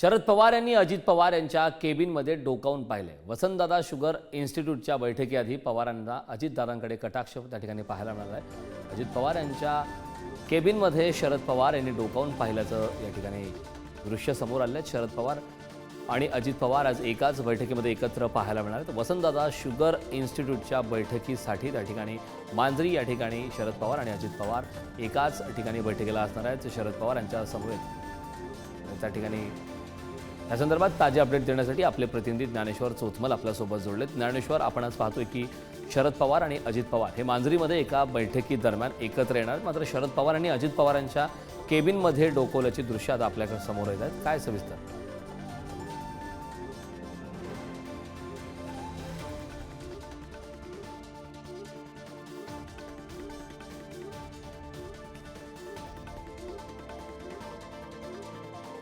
शरद पवार यांनी अजित पवार यांच्या केबिनमध्ये डोकावून पाहिले. वसंतदादा शुगर इन्स्टिट्यूटच्या बैठकीआधी पवारांना अजितदादांकडे कटाक्ष त्या ठिकाणी पाहायला मिळाला आहे. अजित पवार यांच्या केबिनमध्ये शरद पवार यांनी डोकावून पाहिल्याचं या ठिकाणी दृश्य समोर आलं आहे. शरद पवार आणि अजित पवार आज एकाच बैठकीमध्ये एकत्र पाहायला मिळणार आहेत. वसंतदादा शुगर इन्स्टिट्यूटच्या बैठकीसाठी त्या ठिकाणी मांजरी या ठिकाणी शरद पवार आणि अजित पवार एकाच ठिकाणी बैठकीला असणार आहेत. शरद पवार यांच्या समवेत त्या ठिकाणी या संदर्भात ताजे अपडेट देण्यासाठी आपले प्रतिनिधी ज्ञानेश्वर चोथमल आपल्यासोबत जोडलेत. ज्ञानेश्वर आपण आज पाहतोय की शरद पवार आणि अजित पवार हे मांजरीमध्ये एका बैठकीदरम्यान एकत्र येणार मात्र शरद पवार आणि अजित पवारांच्या केबिनमध्ये डोकवल्याची दृश्य आता आपल्याकडे समोर येत आहेत. काय सविस्तर?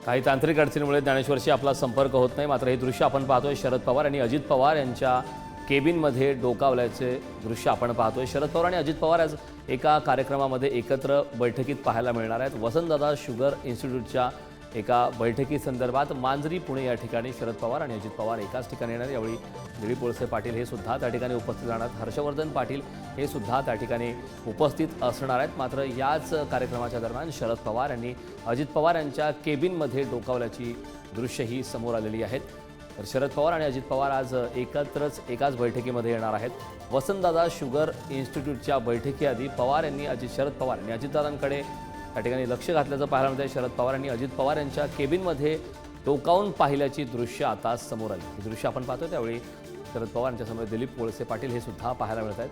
काही तांत्रिक अडचणीमुळे ज्ञानेश्वरशी आपला संपर्क होत नाही. मात्र हे दृश्य आपण पाहतोय. शरद पवार आणि अजित पवार यांच्या केबिनमध्ये डोकावल्याचे दृश्य आपण पाहतोय. शरद पवार आणि अजित पवार आज एका कार्यक्रमामध्ये एकत्र बैठकीत पाहायला मिळणार आहेत. वसंतदादा शुगर इन्स्टिट्यूटच्या एका बैठकीसंदर्भात मांजरी पुणे या ठिकाणी शरद पवार आणि अजित पवार एकाच ठिकाणी येणार. यावेळी दिलीप वळसे पाटील हे सुद्धा त्या ठिकाणी उपस्थित राहणार. हर्षवर्धन पाटील हे सुद्धा त्या ठिकाणी उपस्थित असणार आहेत. मात्र याच कार्यक्रमाच्या दरम्यान शरद पवार यांनी अजित पवार यांच्या केबिनमध्ये डोकावल्याची दृश्यही समोर आलेली आहेत. तर शरद पवार आणि अजित पवार आज एकत्रच एकाच बैठकीमध्ये येणार आहेत. वसंतदादा शुगर इन्स्टिट्यूटच्या बैठकीआधी पवार यांनी अजित शरद पवार यांनी अजितदादांकडे त्या ठिकाणी लक्ष घातल्याचं पाहायला मिळतं शरद पवार यांनी अजित पवार यांच्या केबिनमध्ये डोकावून पाहिल्याची दृश्य आता समोर आली. ही दृश्य आपण पाहतो त्यावेळी शरद पवार यांच्यासमोर दिलीप कोळसे पाटील हे सुद्धा पाहायला मिळत आहेत